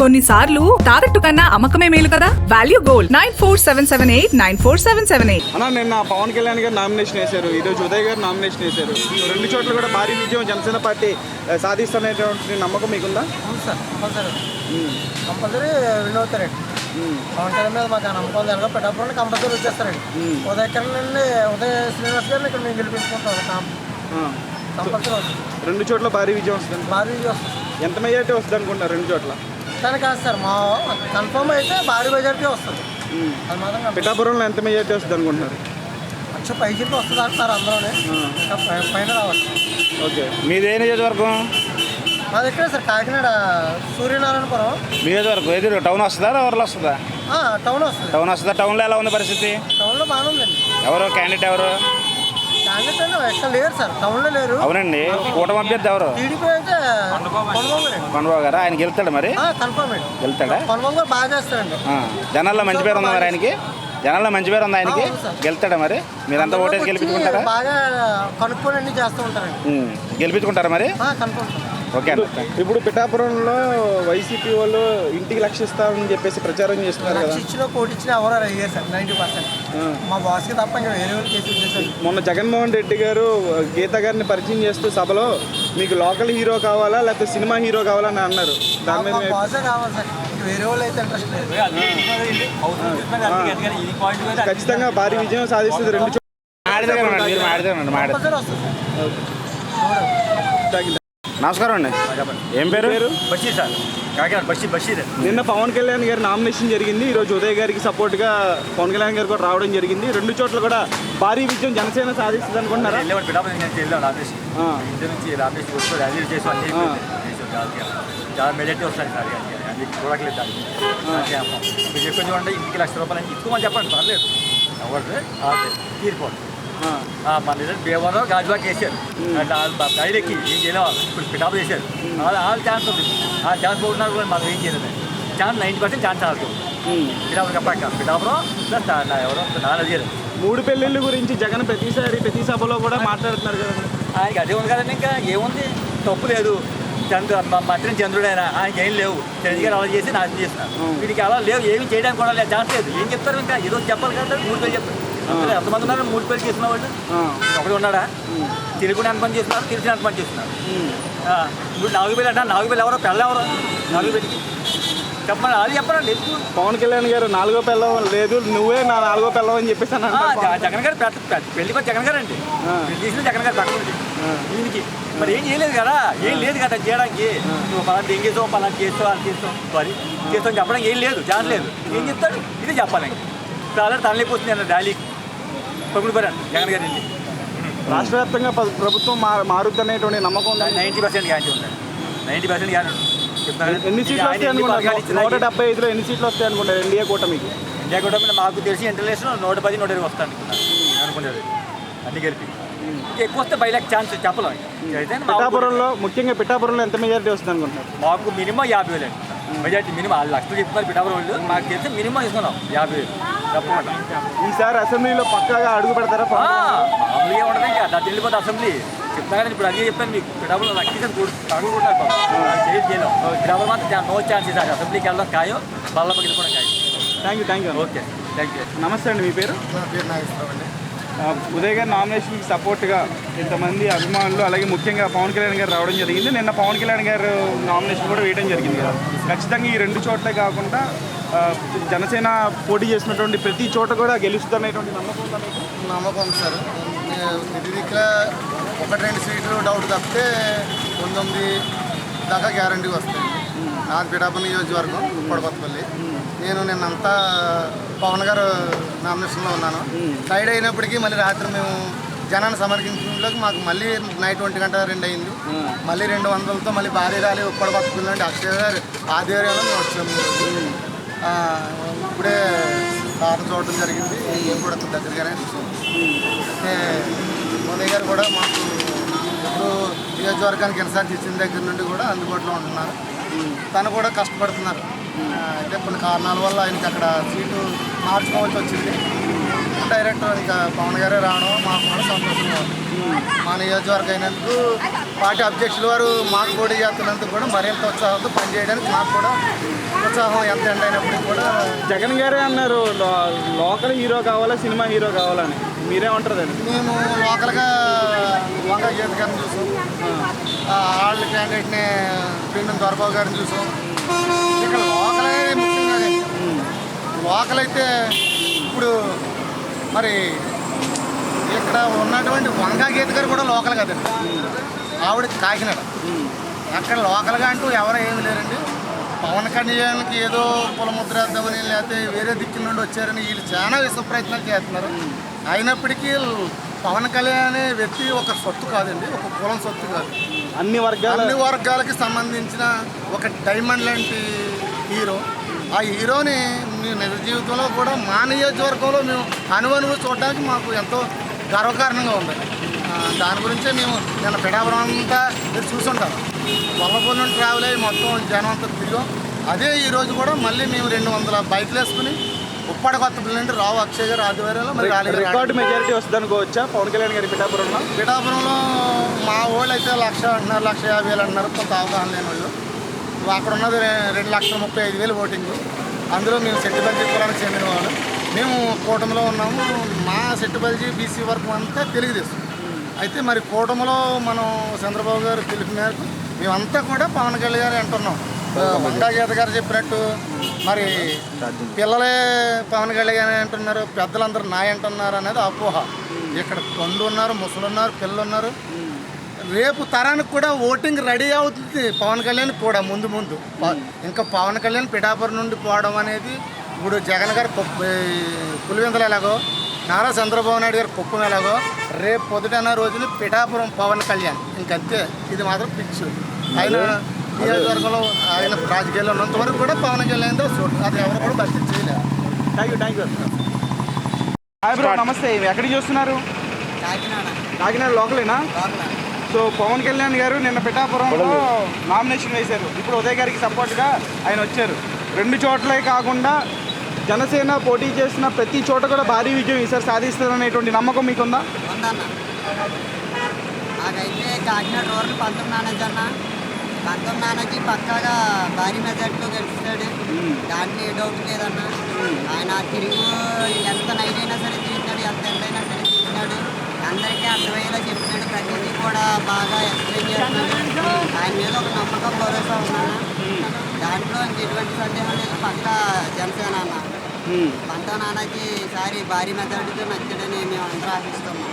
కొన్నిసార్లు తాకట్టు కన్నా అమ్మకమే మేలు కదా? Value gold. Nine four seven seven eight nine four seven seven eight. అన్న నిన్న పవన్ కళ్యాణ్ గారు నామినేషన్ వేశారు. ఈరోజు ఉదయ్ గారు నామినేషన్ వేశారు. రెండు చోట్ల కూడా భారీ విజయం జనసేన పార్టీ సాధిస్తున్నటువంటి నమ్మకం మీకుందా? అవును సార్ కంపల్సరీ. కంపల్సరీ విన్ అవుతారండి పవన్ కళ్యాణ్ మీద మాకు నమ్మకం అనగా పెట్టాపురం కంపల్సరీ వచ్చేస్తారండి. ఉదయ నుండి ఉదయ శ్రీనివాస్ గారిని ఇక్కడ మేము గెలిపించుకుంటాం. కంపల్సరీ రెండు చోట్ల భారీ విజయం వస్తుంది. భారీ విజయం వస్తుంది. ఎంత మెజార్టీ వస్తుంది అనుకుంటున్నారు రెండు చోట్ల? కానీ కాదు సార్. మా కన్ఫర్మ్ అయితే భారీ మెజార్టీ వస్తుంది. అది మాత్రం. పిఠాపురంలో ఎంత మెజార్టీ వస్తుంది అనుకుంటున్నారు? లక్ష పైసలు వస్తుంది అంటున్నారు ఇంకా పై- పైన రావచ్చు. ఓకే. మీది ఏ నియోజకవర్గం? మాది ఇక్కడే సార్? కాకినాడ సూర్యనారాయణపురం. నియోజకవర్గం. ఏది? టౌన్ వస్తుందా? ఊర్లో వస్తుందా? ఆ, టౌన్ వస్తుంది. టౌన్ వస్తుందా? టౌన్లో ఎలా ఉంది పరిస్థితి? టౌన్లో బాగానే ఉందండి. ఎవరు? క్యాండిడేట్ ఎవరు? అవునండి. కూటమి అభ్యర్థి ఎవరు? కొండబాబు గారా? ఆయన గెలుస్తాడు మరి? గెలుతాడా జనాల్లో మంచి పేరు ఉందా మరి ఆయనకి? జనాల్లో మంచి పేరు ఉందా ఆయనకి. గెలుతాడా మరి? మీరంతా ఓటేసి గెలిపించుకుంటారా? గెలిపించుకుంటారా మరి? ఓకే ఇప్పుడు పిఠాపురంలో వైసీపీ వాళ్ళు ఇంటికి లక్షిస్తామని చెప్పేసి ప్రచారం చేస్తున్నారు కదా. లక్ష ఇచ్చిన కోటి ఇచ్చిన ఎవరు అయ్యారు సార్ నైంటీ పర్సెంట్. మా బాస్కి తప్ప ఇంకా వేరే వాళ్ళు కేసు చేశారు మొన్న జగన్మోహన్ రెడ్డి గారు గీత గారిని పరిచయం చేస్తూ సభలో మీకు లోకల్ హీరో కావాలా లేకపోతే సినిమా హీరో కావాలా అని అన్నారు. దాని మీద బాసే కావాలి సార్. వేరే వాళ్ళు అయితే ఇంట్రెస్ట్ లేదు. ఖచ్చితంగా భారీ విజయం సాధిస్తుంది. రెండు మీరు ఉన్నాడు నమస్కారం అండి. ఏం పేరు? బషీర్ సార్. కాకినాడ బషీర్ బషీర్. నిన్న పవన్ కళ్యాణ్ గారి నామినేషన్ జరిగింది. ఈ రోజు ఉదయ్ గారికి సపోర్ట్గా పవన్ కళ్యాణ్ గారు కూడా రావడం జరిగింది. రెండు చోట్ల కూడా భారీ విజయం జనసేన సాధిస్తుంది అనుకుంటున్నారా. చాలా మెజార్టీ వస్తుంది సార్. అది చూడట్లేదు మీరు చెప్పిన చూడండి ఇంటికి లక్ష రూపాయలు ఇచ్చుకోమని చెప్పండి. పర్లేదు. ఎవరు తీరిపోండి మన రిజల్ట్ బేవరం గాజువాకి వాళ్ళు డైరెక్కి ఏం వాళ్ళు. ఇప్పుడు పిఠాపు చేశారు. వాళ్ళు ఛాన్స్ ఉంది. ఆ ఛాన్స్ పోతున్నారు కూడా మనం ఏం చేయలేదు. ఛాన్స్ నైంటీ పర్సెంట్ ఛాన్స్ ఆడుతుంది ఉమ్. పిఠాపురం కప్పాక ప్లస్ నా- ఎవరో నాన్న అడిగారు. మూడు పెళ్ళిళ్ళ గురించి జగన్ ప్రతిసారి ప్రతి సభలో కూడా మాట్లాడుతున్నారు కదా. ఆయనకి అదే ఉంది కదండి ఇంకా. ఏముంది? తప్పు లేదు. చంద్ర మంత్రి చంద్రుడైనా ఆయనకి ఏం లేవు. చంద్ర గారు అలా చేసి నాశనం చేస్తున్నారు వీడికి అలా లేవు. ఏమి చేయడానికి కూడా లేదు. ఛాన్స్ లేదు. ఏం చెప్తారు ఇంకా? ఏదో చెప్పాలి కదా. మూడు పేరు చెప్తారు ఎంతమంది ఉన్నారు? మూడు పేరు చేస్తున్న వాళ్ళు? ఒకటి ఉన్నాడా? తిరుగుడు ఎంత పని చేస్తున్నారు తిరిగి ఎంత పని చేస్తున్నారు ఇప్పుడు నాలుగు వేలు అంటారు నాలుగు వేలు ఎవరో పెళ్ళ ఎవరో నాలుగు వేలకి చెప్పండి అది చెప్పరండి. ఎక్కువ పవన్ కళ్యాణ్ గారు నాలుగో పిల్లం లేదు నువ్వే నా నాలుగో పిల్లం అని చెప్పేసి జగన్ గారు పెళ్ళి కూడా జగన్ గారు అండి. పెళ్ళి చేసిన జగన్ గారు పక్కన. దీనికి. మరి ఏం చేయలేదు కదా? ఏం లేదు కదా చేయడానికి? నువ్వు పలాంటి ఏం చేస్తావు పలాంటి చేస్తావు అది చేస్తావు సారీ చేస్తావు చెప్పడానికి ఏం లేదు ఛాన్స్ లేదు. ఏం చెప్తాడు? ఇది చెప్పాలి. ఇంక. ఆల్రెడీ తనలేకపోతుంది అన్న ర్యాలీకి. పగులు పడాను జగన్ గారి వెళ్ళి రాష్ట్ర వ్యాప్తంగా ప్ర- ప్రభుత్వం మా- మారుద్దనేటువంటి నమ్మకం ఉందా? నైంటీ పర్సెంట్ గ్యారంటీ ఉంది నైంటీ పర్సెంట్ గ్యారంటీ. ఎన్ని సీట్లు వస్తాయి అనుకుంటారు? నూట డెబ్బై ఐదులో ఎన్ని సీట్లు వస్తాయి అనుకుంటారు ఎన్డీఏ కూటమికి? ఇండియా కూడా మీద మాకు తెలిసి ఇంటర్నేషనల్ నూట పది నూట ఇరవై వస్తాను అనుకునేది. అన్ని కలిపి ఎక్కువ వస్తే బయటకు ఛాన్స్ చెప్పలేం. పిఠాపురంలో ముఖ్యంగా పిఠాపురంలో ఎంత మెజారిటీ వస్తుంది అనుకుంటారు మాకు మినిమం యాభై వేలు మెజార్టీ మినిమం ఆరు లక్షలు చెప్తున్నారు పిఠాపురం వాళ్ళు. మాకు తెలిసి మినిమం ఇస్తున్నాం యాభై వేలు. తప్పకుండా ఈసారి అసెంబ్లీలో పక్కాగా అడుగు పెడతారా? మామూలుగా ఉండదు ఇంకా వెళ్ళిపోతే అసెంబ్లీ. చెప్తా కదా ఇప్పుడు అదే చెప్పాను మీకు. కూడా చేయలేదు చేయలేం. పిఠాపురం మాత్రం నో ఛాన్స్ ఇస్తారు అసెంబ్లీకి వెళ్ళడం ఖాయం. బల్ల పగిలి కూడా ఖాయం. Thank you thank you okay. Thank you నమస్తే అండి మీ పేరు? నా పేరు నాగేశ్వరరావు అండి. ఆ, ఉదయ్ గారి నామినేషన్కి సపోర్ట్గా ఇంతమంది అభిమానులు అలాగే ముఖ్యంగా పవన్ కళ్యాణ్ గారు రావడం జరిగింది. నిన్న పవన్ కళ్యాణ్ గారు నామినేషన్ కూడా వేయడం జరిగింది కదా. ఖచ్చితంగా ఈ రెండు చోట్లే కాకుండా జనసేన పోటీ చేసినటువంటి ప్రతి చోట కూడా గెలుస్తుందనేటువంటి నమ్మకం నమ్మకం సార్. ప్రతి దిక్కుల ఒకటి రెండు సీట్లు డౌట్ తప్పితే పంతొమ్మిది దాకా గ్యారంటీ వస్తాయి. నాది పిఠాపురం నియోజకవర్గం పొడపత్పల్లి నేను నిన్నంతా పవన్ గారు నామినేషన్లో ఉన్నాను. సైడ్ అయినప్పటికీ మళ్ళీ రాత్రి మేము జనాన్ని సమర్పించడంలోకి మాకు మళ్ళీ నైట్ ఒంటి గంట రెండు అయింది. మళ్ళీ రెండు వందలతో మళ్ళీ భారీ ర్యాలీ ఉప్పడపత్తుకుంది అంటే అక్షయ్ గారు ఆధ్వర్యంలో మేము వచ్చాము. ఇప్పుడే సార్ని చూడటం జరిగింది. నేను కూడా దగ్గరగానే చూసాను అయితే మోదీ గారు కూడా మాకు ఇప్పుడు నియోజకవర్గానికి ఇన్సార్జ్ ఇచ్చిన దగ్గర నుండి కూడా అందుబాటులో ఉంటున్నారు. తను కూడా కష్టపడుతున్నారు. అయితే కొన్ని కారణాల వల్ల ఆయనకి అక్కడ సీటు మార్చుకోవాల్సి వచ్చింది. డైరెక్ట్ ఇంకా పవన్ గారే రావడం మాకు కూడా సంతోషంగా ఉంది. మా నియోజకవర్గం అయినందుకు పార్టీ అధ్యక్షుల వారు మాకు పోటీ చేస్తున్నందుకు కూడా మరింత ఉత్సాహంతో పనిచేయడానికి మాకు కూడా ఉత్సాహం ఎంత ఎండ అయినప్పటికీ కూడా జగన్ గారే అన్నారు లోకల్ హీరో కావాలా సినిమా హీరో కావాలని. మీరేమంటారు దాన్ని? మేము లోకల్గా వంగ గీత గారిని చూసాం వాళ్ళ క్యాండిడేట్ని పిండం దొరబాబు గారిని చూసాం. ఇక్కడ లోకలే ముఖ్యంగా లోకల్ అయితే ఇప్పుడు మరి ఇక్కడ ఉన్నటువంటి వంగా గీత గారు కూడా లోకల్ కదండి. ఆవిడ కాకినాడ. అక్కడ లోకల్గా అంటూ ఎవరు ఏమి లేరండి. పవన్ కళ్యాణ్కి ఏదో కులముద్ర వేద్దామని లేకపోతే వేరే దిక్కు నుండి వచ్చారని వీళ్ళు చాలా విశ్వ ప్రయత్నాలు చేస్తున్నారు. అయినప్పటికీ పవన్ కళ్యాణ్ అనే వ్యక్తి ఒక సొత్తు కాదండి ఒక కులం సొత్తు కాదు. అన్ని వర్గాల అన్ని వర్గాలకి సంబంధించిన ఒక డైమండ్ లాంటి హీరో. ఆ హీరోని మీ నిజ జీవితంలో కూడా మా నియోజకవర్గంలో మేము అనువనువు చూడడానికి మాకు ఎంతో గర్వకారణంగా ఉంది. దాని గురించే మేము నిన్న పిడాపురం అంతా మీరు చూసుంటారు. వల్లపూర్ నుండి ట్రావెల్ అయ్యి మొత్తం జనం అంతా తిరిగాం. అదే ఈరోజు కూడా మళ్ళీ మేము రెండు వందల బైక్లు వేసుకుని ఉప్పాడ కొత్త నుండి రావు అక్షయ్ గారు ఆధ్వర్యంలో మరి రికార్డు మెజారిటీ వస్తుంది అనుకోవచ్చా పవన్ కళ్యాణ్ గారి పిఠాపురంలో? పిఠాపురంలో మా వాళ్ళు అయితే లక్ష అంటున్నారు లక్ష యాభై వేలు అంటున్నారు కొంత అవగాహన లేని వాళ్ళు. అక్కడ ఉన్నది రెండు లక్షల ముప్పై ఐదు వేలు ఓటింగ్. అందులో మేము సెట్టుబల్జీ కులానికి చెందిన వాళ్ళు. మేము కూటమిలో ఉన్నాము. మా సెట్టుబల్జీ బీసీ వర్గం అంతా తెలుగుదేశం. అయితే మరి కూటమిలో మనం చంద్రబాబు గారు పిలుపు మేరకు మేమంతా కూడా పవన్ కళ్యాణ్ గారు అంటున్నాం. మండా గీత గారు చెప్పినట్టు మరి పిల్లలే పవన్ కళ్యాణ్ అంటున్నారు పెద్దలందరూ నాయ అంటున్నారు అనేది అపోహ. ఇక్కడ కొండు ఉన్నారు ముసలు ఉన్నారు పిల్లలు ఉన్నారు రేపు తరానికి కూడా ఓటింగ్ రెడీ అవుతుంది పవన్ కళ్యాణ్ కూడా ముందు ముందు. ఇంకా పవన్ కళ్యాణ్ పిఠాపురం నుండి పోవడం అనేది ఇప్పుడు జగన్ గారు పులివెందులు ఎలాగో నారా చంద్రబాబు నాయుడు గారు కుప్పం ఎలాగో రేపు పొద్దుటన్న రోజున పిఠాపురం పవన్ కళ్యాణ్. ఇంకంతే. ఇది మాత్రం ఫిక్స్. ఆయన నియోజకవర్గంలో ఆయన రాజకీయాల్లో ఉన్నంత వరకు కూడా పవన్ కళ్యాణ్తో చూడ అది ఎవరు కూడా భర్తీ చేయలేరు thank you thank you hi bro నమస్తే. ఎక్కడికి చూస్తున్నారు? కాకినాడ. లోకలేనా? సో పవన్ కళ్యాణ్ గారు నిన్న పిఠాపురంలో నామినేషన్ వేశారు. ఇప్పుడు ఉదయ్ గారికి సపోర్ట్గా ఆయన వచ్చారు. రెండు చోట్లే కాకుండా జనసేన పోటీ చేసిన ప్రతి చోట కూడా భారీ విజయం ఈసారి సాధిస్తారనేటువంటి నమ్మకం మీకుందా? ఉందన్న. నాకైతే కాకినాడ రూరల్ పంతొమ్మిది అన్న. పంతొమ్మిది నానాజీ పక్కాగా భారీ మెజార్టీతో గెలుస్తాడు. దాంట్లో ఏ డౌట్ లేదన్న ఆయన తిరుగు ఎంత నైట్ అయినా సరే తిరుగుతాడు ఎంత ఎంతైనా సరే తిరుగుతాడు అందరికీ అర్థమయ్యేలా చెప్తున్నాడు. ప్రతిదీ కూడా బాగా ఎక్స్ప్లెయిన్ చేస్తున్నాడు. ఆయన మీద ఒక నమ్మకం భరోసా ఉందన్న. దాంట్లో ఎటువంటి సందేహం లేదు. పక్కా జనసేన అన్న. పంట నానాజీ ఈసారి భారీ మెజార్టీతో నచ్చాడని మేము అందరూ ఆశిస్తున్నాం.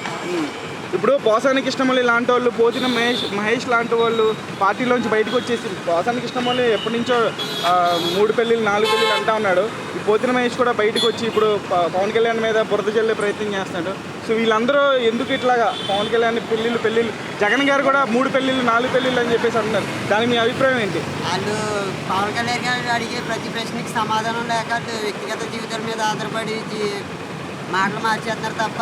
ఇప్పుడు పోసానికి కృష్ణమల్లి లాంటి వాళ్ళు పోతిన మహేష్ మహేష్ లాంటి వాళ్ళు పార్టీలోంచి బయటకు వచ్చేసి పోసానికి కృష్ణమల్లి ఎప్పటి నుంచో మూడు పెళ్ళిళ్ళు నాలుగు పెళ్ళిళ్ళు అంటా ఉన్నాడు. ఈ పోతిన మహేష్ కూడా బయటకు వచ్చి ఇప్పుడు పవన్ కళ్యాణ్ మీద బురద జల్లే ప్రయత్నం చేస్తున్నాడు. సో వీళ్ళందరూ ఎందుకు ఇట్లాగా పవన్ కళ్యాణ్ పెళ్ళిళ్ళు పెళ్ళిళ్ళు జగన్ గారు కూడా మూడు పెళ్ళిళ్ళు నాలుగు పెళ్ళిళ్ళు అని చెప్పేసి అంటున్నారు. దానికి మీ అభిప్రాయం ఏంటి? వాళ్ళు పవన్ కళ్యాణ్ గారు అడిగే ప్రతి ప్రశ్నకి సమాధానం లేక వ్యక్తిగత జీవితాల మీద ఆధారపడి మాటలు మార్చేస్తున్నారు తప్ప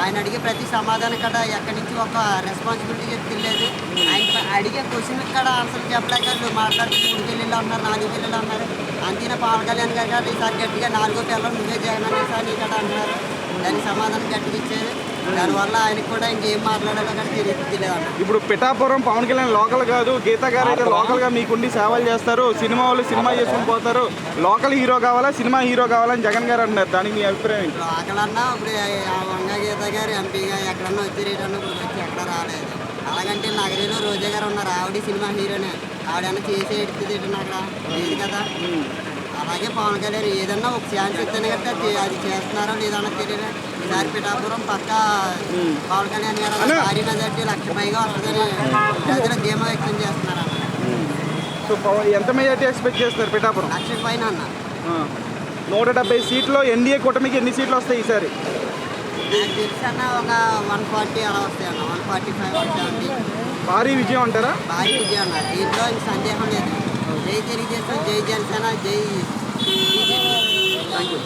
ఆయన అడిగే ప్రతి సమాధానం కూడా ఎక్కడి నుంచి ఒక రెస్పాన్సిబిలిటీ తెలియలేదు ఆయన అడిగే క్వశ్చన్కి కూడా ఆన్సర్ చెప్పలేక వాళ్ళు మాట్లాడుతూ మూడు పిల్లలు అన్నారు నాలుగు పిల్లలు అన్నారు. అంతేనా? పవన్ కళ్యాణ్ గారు గారు ఈసారి గట్టిగా నాలుగో పిల్లలు నువ్వే జగన్ అనేసారి ఇక్కడ అంటున్నారు. దానికి సమాధానం గట్టిగా ఇచ్చేది. దానివల్ల ఆయనకు కూడా ఇంకేం మాట్లాడాలో కూడా తెలియదు తెలియదు. ఇప్పుడు పిఠాపురం పవన్ కళ్యాణ్ లోకల్ కాదు గీత గారు అయితే లోకల్గా మీకుండి సేవలు చేస్తారు సినిమా వాళ్ళు సినిమా చేసుకుని పోతారు. లోకల్ హీరో కావాలా సినిమా హీరో కావాలని జగన్ గారు అంటున్నారు. దానికి మీ అభిప్రాయం ఏంటి? లోకలన్నా ఇప్పుడు ఆ వంగ గీత గారు ఎంపీగా ఎక్కడన్నా వచ్చి రేటన్నా ఇప్పుడు వచ్చి ఎక్కడ రాలేదు. అలాగంటే నగరీలో రోజా గారు ఉన్నారు. ఆవిడ సినిమా హీరోనే. ఆవిడన్నా చేసి ఎడుతుంది అక్కడ లేదు కదా. అలాగే పవన్ కళ్యాణ్ ఏదన్నా ఒక ఛాన్స్ ఇస్తేనే కదా అది చేస్తున్నారో లేదన్నా తెలియదు. ఈసారి పిఠాపురం పక్క పవన్ కళ్యాణ్ గారు భారీ మెజార్టీ లక్ష పైగా వస్తుందని ప్రజలు ధీమా వ్యక్తం చేస్తున్నారు అన్న సో పవన్ ఎంత మెజార్టీ ఎక్స్పెక్ట్ చేస్తారు పిఠాపురం లక్ష పైన అన్న. నూట డెబ్బై సీట్లో ఎన్డీఏ కూటమికి ఎన్ని సీట్లు వస్తాయి ఈసారి నాకు తెలిసి అన్న ఒక వన్ ఫార్టీ అలా వస్తాయి అన్న one forty five one seventy భారీ విజయం అంటారా భారీ విజయం అన్నారు దీంట్లో ఇంక సందేహం లేదు జై తెలుగుదేశం జై జనసేన జై థ్యాంక్ యూ